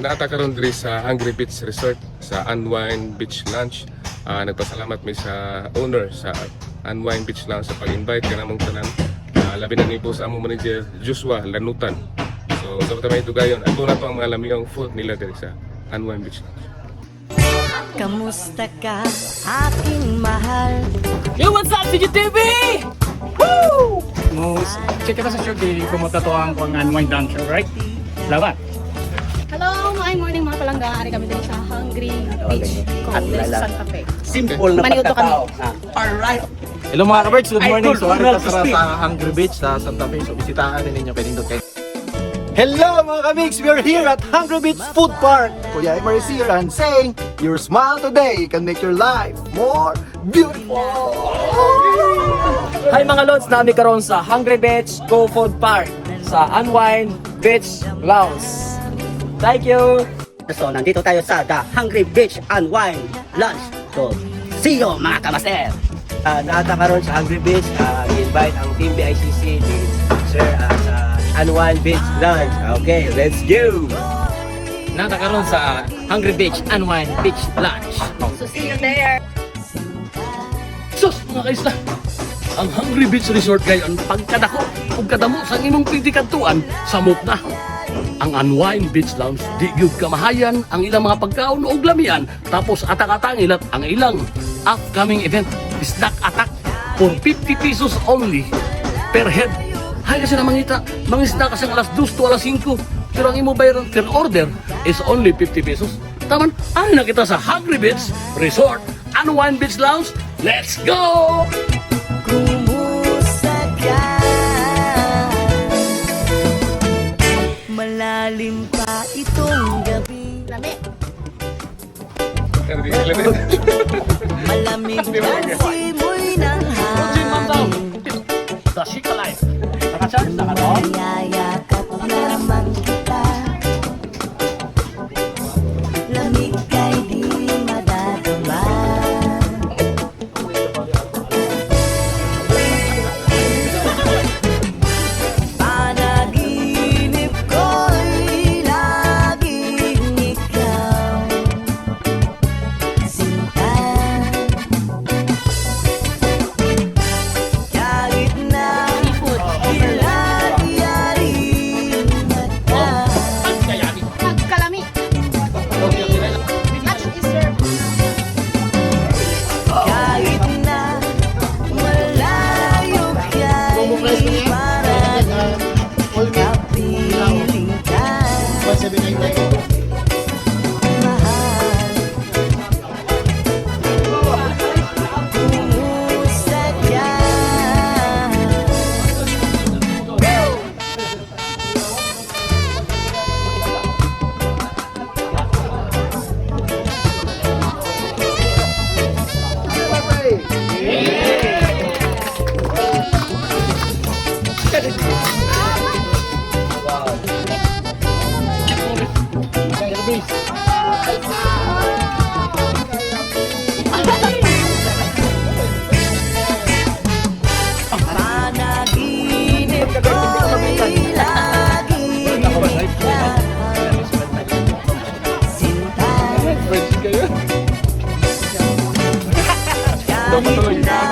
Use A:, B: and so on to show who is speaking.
A: naata karon diri sa Hungry Beach Resort sa Unwind Beach Lunch. Ah, nagpasalamat mi sa owner sa Unwind Beach Lounge sa pag-invite ka namong tanan. Ah, labi na ni po sa among manager Joshua Lanutan. So sa so, may dugayon, ato na to ang mga lamigang food nila diri sa Unwind Beach Lounge.
B: Kamusta ka, aking mahal?
C: Yo, what's up, CGTV? Woo! Most, check kita sa show pumunta to ang pang unwind down show, right? Laban.
D: Mga morning mga palangga. Ari kami dito sa Hungry Beach Complex Santa Fe.
E: Simple na
D: Maniuto
E: pagkatao. Alright.
F: Hello mga kaberts, good morning. So, ano sa, Hungry Beach sa Santa Fe. So, bisitahan din ninyo pwedeng doon kayo. Hello mga kamigs! We are here at Hungry Beach Food Park. Kuya Emery here and saying, your smile today can make your life more beautiful.
E: Hi mga lods, nami karon sa Hungry Beach Go Food Park sa Unwind Beach Lounge. Thank you.
G: So, nandito tayo sa The Hungry Beach Unwind Lunch. So, see you mga kamaster!
E: Uh, naata karon sa Hungry Beach, uh, invite ang Team BICC ni Sir uh, sa Unwind Beach Lounge. Okay, let's go!
C: Nata karon sa Hungry Beach Unwind Beach Lunch.
D: So see you there.
C: Sus, mga kaisla! Ang Hungry Beach Resort gayon pagkadako ug kadamo sa imong pindikatuan samot na. Ang Unwind Beach Lounge di gyud kamahayan ang ilang mga pagkaon ug lamian tapos atak-atang ilat ang ilang upcoming event Snack Attack for 50 pesos only per head. Hay kasi na mangita, mangisda kasi alas 2 to alas 5 pero ang imo bayaran per order is only 50 pesos. Taman, ay na kita sa Hungry Beach Resort Unwind Beach Lounge. Let's go!
B: Kumusta Malamig ang Virgin kayo? Tumutulog.